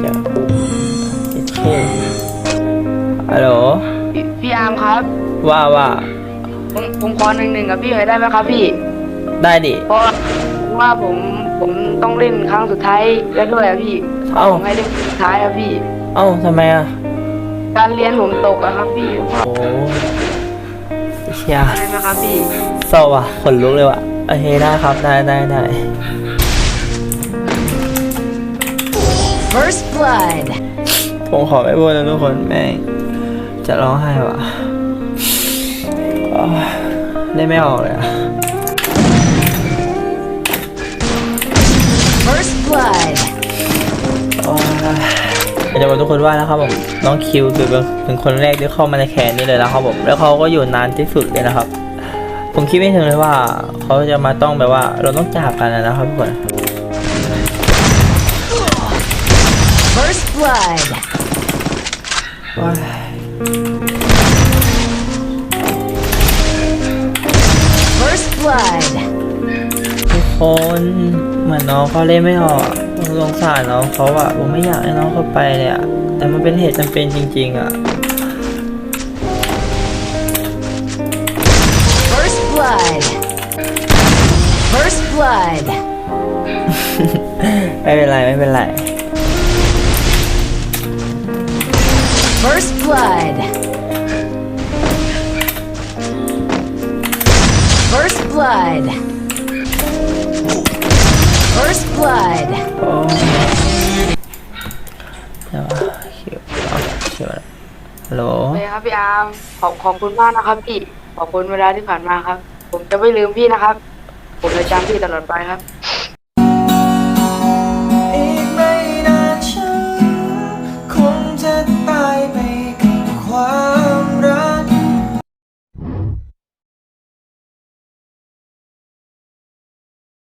เดี๋ยวเท่ฮัลโหลพี่พี่อาร์มครับ ว่าว่าผมผมขอหนึ่งหนึ่งกับพี่หน่อยได้ไหมครับพี่ ได้ดิ เพราะว่าผมผมต้องเล่นครั้งสุดท้ายแล้วด้วยอะพี่เอ้า ผมให้เล่นครั้งสุดท้ายอะพี่ เอ้าทำไมอะ การเรียนผมตกอะครับพี่โอ้เชียได้ไหมครับพี่ เศร้าว่ะขนลุกเลยว่ะโอเคได้ครับได้ได้ได้ First blood. ผมขอไม่พูดนะทุกคนแม่งจะร้องไห้ว่ะอ้าวได้ไม่ออกเลยอะ First blood. โอ้ยจะบอกทุกคนว่านะครับผมน้องคิวคือเป็นคนแรกที่เข้ามาในแคนนี้เลยนะครับผมแล้วเขาก็อยู่นานที่สุดเลยนะครับ ผมคิดไม่ถึงเลยว่าเขาจะมาต้องแบบว่าเราต้องจากกันนะครับทุกคน First blood. ว้าย First blood. ทุกคนเหมือนน้องเขาเล่นไม่ออกผมสงสารน้องเขาอะผมไม่อยากให้น้องเขาไปเลยอะแต่มันเป็นเหตุจำเป็นจริง ๆอะ First blood. First blood. ไม่เป็นไรไม่เป็นไร First blood. First blood. First blood. โอ้เดี๋ยวคิวเอาคิวฮัลโหลโอเคครับพี่อาร์มขอบขอบคุณมากนะครับพี่ ขอบคุณเวลาที่ผ่านมาครับ ผมจะไม่ลืมพี่นะครับ ผมจะจำพี่ตลอดไปครับ